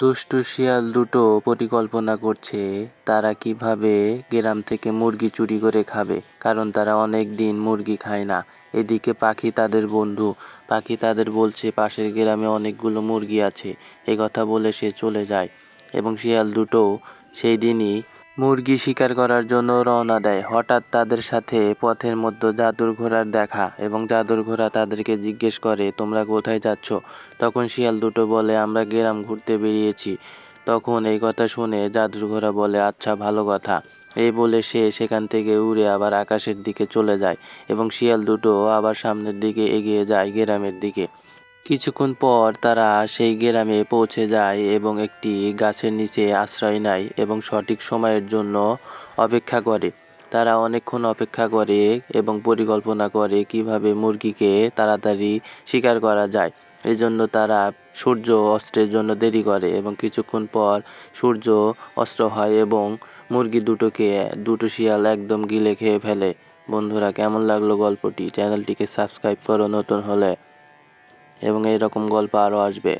দুষ্টু শিয়াল দুটো পরিকল্পনা করছে। তারা কীভাবে গ্রাম থেকে মুরগি চুরি করে খাবে? কারণ তারা অনেক দিন মুরগি খায় না। এদিকে পাখি তাদের বন্ধু। পাখি তাদের বলছে, পাশের গ্রামে অনেকগুলো মুরগি আছে। এ কথা বলে সে চলে যায়। এবং শিয়াল দুটো সেই দিনই মুরগি শিকার করার জন্য রওনা দেয়। হঠাৎ তাদের সাথে পথের মধ্যে জাদুর ঘোড়ার দেখা এবং জাদুর ঘোড়া তাদেরকে জিজ্ঞেস করে, তোমরা কোথায় যাচ্ছ? তখন শিয়াল দুটো বলে, আমরা গ্রাম ঘুরতে বেরিয়েছি। তখন এই কথা শুনে জাদুর ঘোড়া বলে আচ্ছা ভালো কথা। এই বলে সে সেখান থেকে উড়ে আবার আকাশের দিকে চলে যায় এবং শিয়াল দুটো আবার সামনের দিকে এগিয়ে যায় গ্রামের দিকে। কিছুক্ষণ পর তারা সেই গ্রামে পৌঁছে যায় এবং একটি গাছের নিচে আশ্রয় নেয় এবং সঠিক সময়ের জন্য অপেক্ষা করে। তারা অনেকক্ষণ অপেক্ষা করে এবং পরিকল্পনা করে কীভাবে মুরগিকে তাড়াতাড়ি শিকার করা যায়। এজন্য তারা সূর্য অস্ত্রের জন্য দেরি করে এবং কিছুক্ষণ পর সূর্য অস্ত্র হয় এবং মুরগি দুটোকে, দুটো শিয়াল একদম গিলে খেয়ে ফেলে। বন্ধুরা, কেমন লাগল গল্পটি? চ্যানেলটিকে সাবস্ক্রাইব করো নতুন হলে। এবং এই রকম গল্প আরও আসবে।